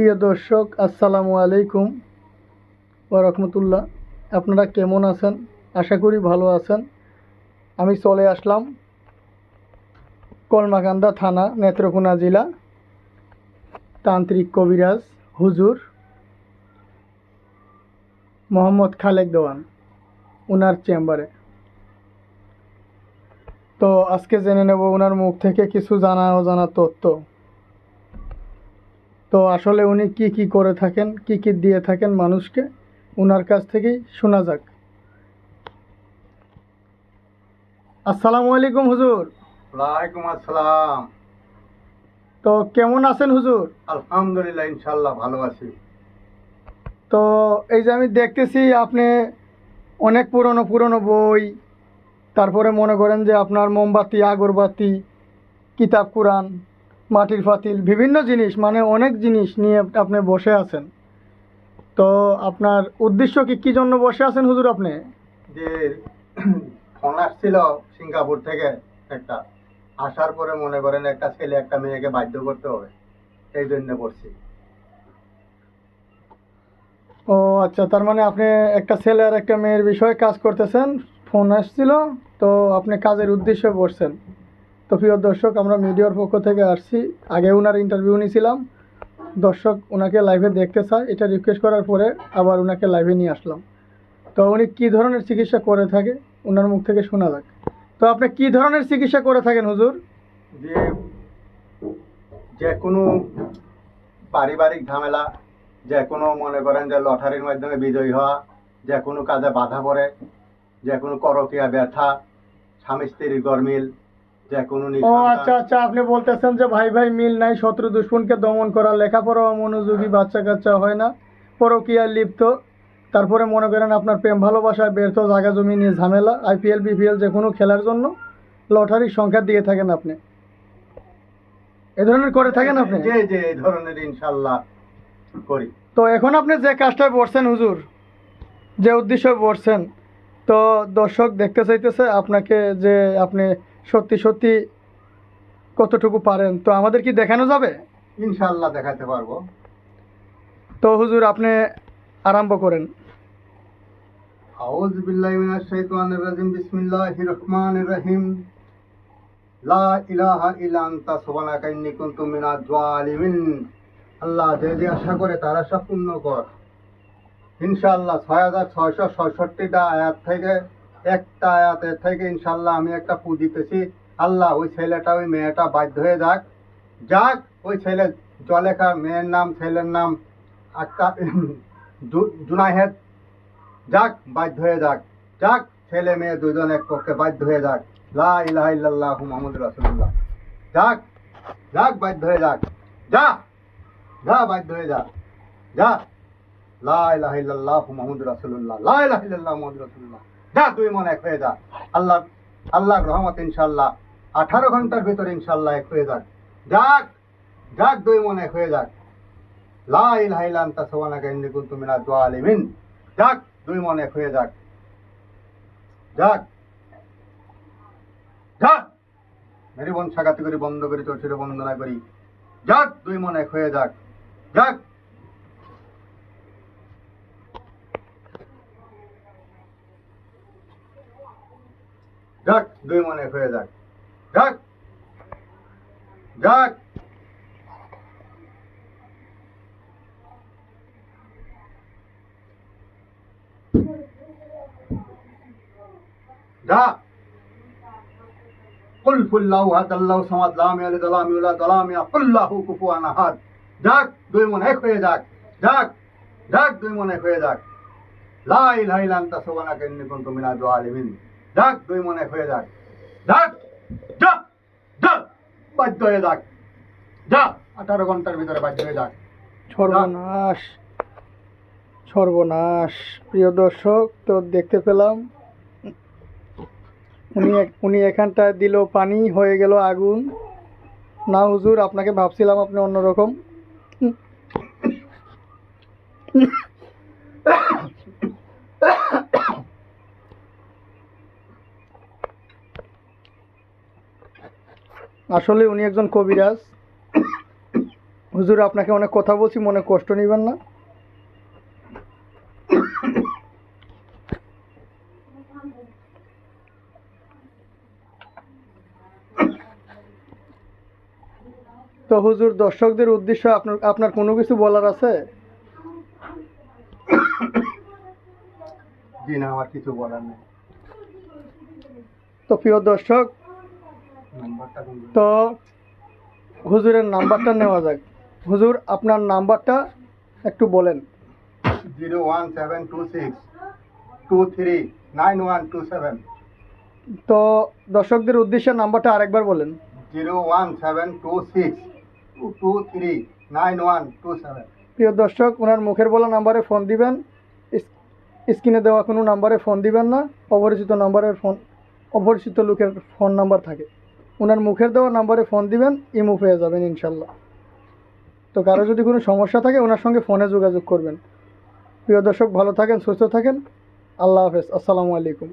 প্রিয় দর্শক, আসসালামু আলাইকুম রহমতুল্লাহ। আপনারা কেমন আছেন? আশা করি ভালো আছেন। আমি চলে আসলাম কলমাকান্দা থানা, নেত্রকোনা জেলা, তান্ত্রিক কবিরাজ হুজুর মোহাম্মদ খালেক দেওয়ান ওনার চেম্বারে। তো আজকে জেনে নেব ওনার মুখ থেকে কিছু জানা অজানা তথ্য। তো আসলে উনি কি কি করে থাকেন কি কি দিয়ে থাকেন মানুষকে ওনার কাছ থেকেই শোনা যাক। আসসালামু আলাইকুম হুজুর। ওয়ালাইকুম আসসালাম। তো কেমন আছেন হুজুর? আলহামদুলিল্লাহ ইনশাল্লাহ ভালো আছি। তো এই যে আমি দেখতেছি আপনি অনেক পুরনো পুরনো বই তারপরে মনে করেন যে আপনার মোমবাতি আগরবাতি কিতাব কোরআন মাটির পাতিল বিভিন্ন জিনিস মানে অনেক জিনিস নিয়ে আপনি বসে আছেন। তো আপনার উদ্দেশ্য কি কী জন্য বসে আছেন হুজুর আপনি? যে ফোন আসছিল সিঙ্গাপুর থেকে একটা। আসার পরে মনে করেন একটা ছেলে একটা মেয়েকে বাধ্য করতে হবে। এই জন্য পড়ছি ও আচ্ছা তার মানে আপনি একটা ছেলে আর একটা মেয়ের বিষয়ে কাজ করতেছেন ফোন আসছিল তো আপনি কাজের উদ্দেশ্যে বসছেন। তো প্রিয় দর্শক, আমরা মিডিয়ার পক্ষ থেকে আসছি। আগে ওনার ইন্টারভিউ নিয়েছিলাম। দর্শক ওনাকে লাইভে দেখতে চায় এটা রিকোয়েস্ট করার পরে আবার ওনাকে লাইভে নিয়ে আসলাম। তো উনি কী ধরনের চিকিৎসা করে থাকে? ওনার মুখ থেকে শোনা যাক। তো আপনি কী ধরনের চিকিৎসা করে থাকেন, হুজুর? যে যে কোনো পারিবারিক ঝামেলা যে কোনো মনে করেন যে লটারির মাধ্যমে বিজয়ী হওয়া যে কোনো কাজে বাধা পড়ে যে কোনো করকিয়া ব্যথা স্বামী স্ত্রীর গরমিল ও আচ্ছা আচ্ছা আপনি বলতেছেন যে ভাই ভাই মিল নাই শত্রু দুশ্মনকে দমন করা লেখাপড়া মনোযোগী বাচ্চা কাচ্চা হয় না পরকীয়ায় লিপ্ত। তারপরে মনে করেন আপনার প্রেম ভালোবাসায় ব্যর্থ জায়গা জমি নিয়ে ঝামেলা আইপিএল বিপিএল যে কোনো খেলার জন্য লটারির সংখ্যা দিয়ে থাকেন আপনি। এ ধরনের করে থাকেন আপনি? যে যে এই ধরনের ইনশাল্লাহ করি। তো এখন আপনি যে কাজটায় বসছেন হুজুর যে উদ্দেশ্যে বসছেন তো দর্শক দেখতে চাইতেছে আপনাকে যে আপনি সত্যি সত্যি কতটুকু পারেন? তো আমাদের কি দেখানো যাবে? ইনশাল্লাহ দেখাতে পারব। তো হুজুর আপনি আরম্ভ করেন। আউযু বিল্লাহি মিনাশ শাইতানির রাজিম বিসমিল্লাহির রহমানির রহিম। লা ইলাহা ইল্লা আনতা সুবহানাকা ইন্নী কুনতু মিনাজ জালিমিন আল্লাহ যে যে আশা করে তারা সব পূর্ণ কর। ইনশাআল্লাহ ছয় হাজার ছয়শো ছয়ষট্টিটা আয়াত থেকে একটা আয়াতের থেকে ইনশাল্লাহ আমি একটা পু দিতেছি। আল্লাহ, ওই ছেলেটা, ওই মেয়েটা বাধ্য হয়ে যাক। যাক, ওই ছেলে জলেখা মেয়ের নাম, ছেলের নাম আক্কা জুনাহেদ যাক, বাধ্য হয়ে যাক। যাক, ছেলে মেয়ে দুজন এক পক্ষে বাধ্য হয়ে যাক। লা মুহাম্মদ রাসূলুল্লাহ। যাক যাক, বাধ্য হয়ে যাক। যা যা, বাধ্য হয়ে যা। যা। লা মুহাম্মদ ইলাহা ইল্লাল্লাহ মুহাম্মদ রাসূলুল্লাহ। যা দুই মনে এক হয়ে যা আল্লাহ আল্লাহর রহমত ইনশাল্লাহ আঠারো ঘণ্টার ভিতরে ইনশাল্লাহ এক হয়ে যাক যাক যাক দুই মনে এক হয়ে যাক। লা ইলাহা ইল্লা আনতা সুবহানাকা ইন্নী কুনতু মিনাজ জালিমিন যাক, দুই মনে এক হয়ে যাক। যাক। যাক। মেরি বোন সাগাতি করি, বন্ধ করি তোর ছিল বন্দনা করি। যাক, দুই মনে এক হয়ে যাক। যাক। যাক, দুই মনে হয়ে যাক। যাক। যাক। যা। কুল ফুল্লাহু হাদ আল্লাহু সামাদ লাম ইয়ালিদ ওয়া লাম ইউলাদ ওয়া লাম ইয়াকুল্লাহু কুফুয়ান যাক, দুই মনে এক হয়ে যাক। যাক। যাক, দুই মনে হয়ে যাক। লা ইলাহা ইল্লা আনতা সুবহানাকা ইন্নী কুনতু মিনাজ যাক, দুই মনে হয়ে যাক। যা যা, বাধ্য হয়ে যাক। যা, আঠারো ঘণ্টার ভিতরে বাধ্য হয়ে যাক। সর্বনাশ সর্বনাশ। প্রিয় দর্শক, তো দেখতে পেলাম, উনি উনি এখানটায় দিল পানি, হয়ে গেল আগুন। না, হুজুর, আপনাকে ভাবছিলাম আপনি অন্যরকম। আসলে উনি একজন কবিরাজ। হুজুর আপনাকে অনেক কথা বলছি মনে কষ্ট নেবেন না। তো হুজুর দর্শকদের উদ্দেশ্যে আপনার আপনার কোনো কিছু বলার আছে? জি না আমার কিছু বলার নেই। তো প্রিয় দর্শক তো হুজুরের নাম্বারটা নেওয়া যাক। হুজুর আপনার নাম্বারটা একটু বলেন। Zero one seven two six two three nine one two seven. তো দর্শকদের উদ্দেশ্যে নাম্বারটা আরেকবার বলেন। Zero one seven two six two three nine one two seven. প্রিয় দর্শক ওনার মুখের বলা নাম্বারে ফোন দিবেন। স্ক্রিনে দেওয়া কোনো নাম্বারে ফোন দিবেন না। অপরিচিত নাম্বারের ফোন অপরিচিত লোকের ফোন নাম্বার থাকে। ওনার মুখের দেওয়া নাম্বারে ফোন দিবেন, ইমো পেয়ে যাবেন ইনশাল্লাহ। তো কারও যদি কোনো সমস্যা থাকে ওনার সঙ্গে ফোনে যোগাযোগ করবেন। প্রিয় দর্শক, ভালো থাকেন, সুস্থ থাকেন। আল্লাহ হাফেজ। আসসালামু আলাইকুম।